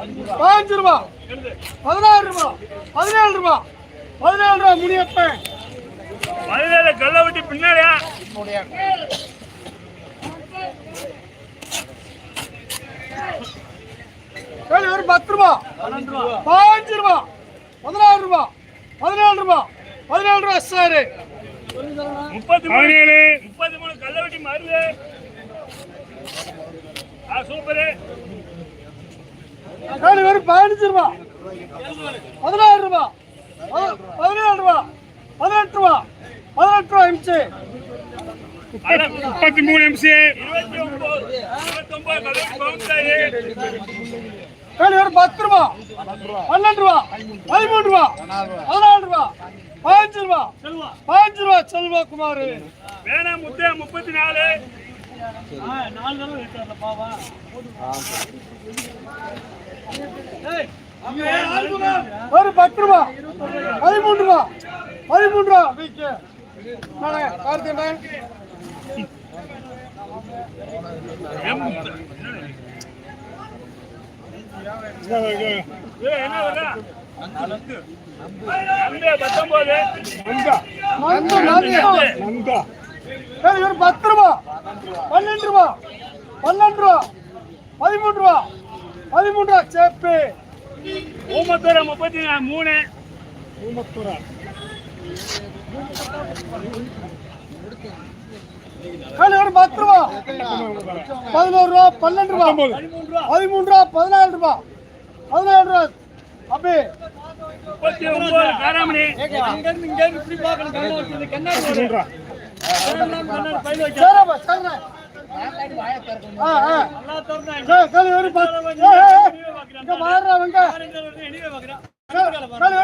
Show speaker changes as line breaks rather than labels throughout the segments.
பதினஞ்சு ரூபா. பதினாறு ரூபா. பதினேழு ரூபா. பதினேழு ரூபா முனியப்பன்
பதினேழு கல்ல வெட்டி பின்னாடியா?
ஒரு பத்து ரூபா. பதினஞ்சு ரூபா. பதினாறு ரூபா. பதினேழு ரூபா. பதினேழு ரூபா சார்
முப்பத்தி பதினேழு. முப்பத்தி மூணு கல்ல வெட்டி மருது ஆ சூப்பரு.
கேள்வி ஒரு பதினஞ்சு ரூபா. பதினாறு ரூபா. பத- பதினேழு ரூபா. பதினெட்டு ரூபா. பதினெட்டு ரூபா இன்ச்சு
முப்பத்தி மூணு எம்சி
கேள்வி ஒரு பத்து ரூபா. பன்னெண்டு ரூபா. பதிமூணு ரூபா. பதினாலு ரூபா. பதினஞ்சு ரூபா. பதினஞ்சு ரூபா செல்வா குமார்.
வேணா முத்தையா முப்பத்தி நாலு.
ஒரு பத்து ரூபா பதிமூணு ரூபா பதிமூணு ரூபா வீக்கு கார்த்திகேயன்
ஏய், என்ன விலை? நம்பே பத்தொன்பது
நந்து, நந்து. ஏய், ஒரு பத்து ரூபா. பன்னெண்டு ரூபா. பன்னெண்டு ரூபா. பதிமூணு ரூபா. பதிமூணு ரூபா சேப்பு.
ஊமத்தூர முப்பத்தி மூணு.
ஏய், ஒரு பத்து ரூபா. பதினோரு ரூபா பன்னெண்டு ரூபா. பதிமூணு ரூபா பதினாலு ரூபா. பதினேழு ரூபா. அப்படி
முப்பத்தி ஒன்பது காராமணி.
ஏய், சரி,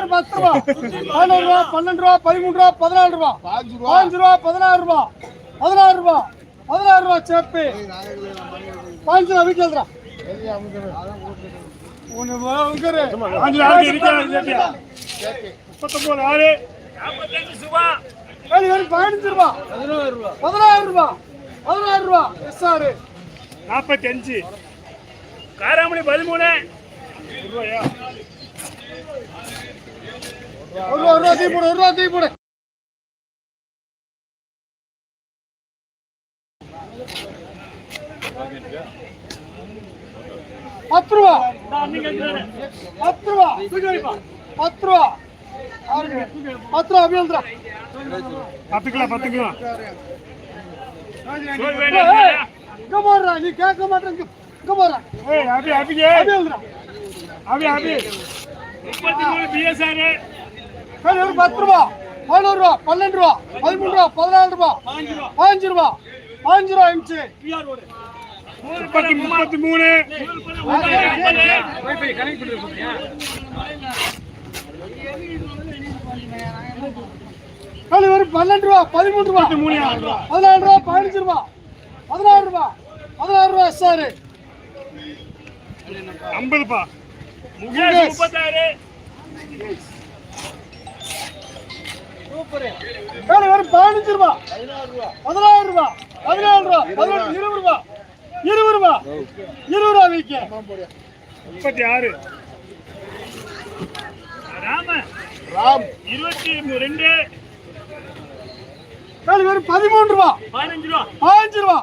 பத்து ரூபா ரூபா பன்னெண்டு ரூபா பதிமூணு ரூபா பதினாலு ரூபா பாஞ்சு ரூபா பதினாறு ரூபா பதினாறு ரூபா பதினாறு ரூபா சேப்பு பாஞ்சு ரூபா எழுதுறா ஒன்று
முப்பத்தொன்பது ஆறு நாற்பத்தஞ்சு சுபா
ஏழு பேருக்கு பதினஞ்சு ரூபா. பதினாறு ரூபா. பதினாறு ரூபா. எஸ் ஆறு
நாற்பத்தி அஞ்சு காராமணி பதிமூணு. ரூபாயா
ஒரு ரூபா ஒரு ரூபா தீ போடு ஒரு ரூபா தீ போடு. பத்து ரூபா. பத்து ரூபா. பத்து ரூபா. பத்து ரூபா அப்படி வந்துடா
பத்து கிலோ பத்து கிலோ
இங்க போடுறா நீ கேட்க மாட்டேங்க இங்க போடுறா
ஏய் அபி அபி
அப்படி வந்துடா
அபி அபி முப்பத்தி மூணு பிஎஸ்ஆர்
சரி ஒரு பத்து ரூபா பதினோரு ரூபா பன்னெண்டு ரூபா பதிமூணு ரூபா பதினாலு ரூபா பாஞ்சு ரூபா பாஞ்சு ரூபா எம்சி
முப்பத்தி முப்பத்தி மூணு
வரும் பன்னெண்டு ரூபா பதிமூணு ரூபா. பதினாலு ரூபா பதினஞ்சு ரூபா. பதினாறு ரூபா. பதினாறு ரூபா சார்
ஐம்பதுப்பா.
வரும் பதினஞ்சு ரூபா. பதினாறு ரூபா. பதினேழு ரூபா. பதினெட்டு இருபது ரூபா. இருபது ரூபா. இருபது ரூபா வீக்க.
முப்பத்தி ஆறு. ராம.
ராம்.
இருபத்தி ரெண்டு.
பதிமூணு ரூபா.
பதினஞ்சு ரூபா.
பதினஞ்சு ரூபா.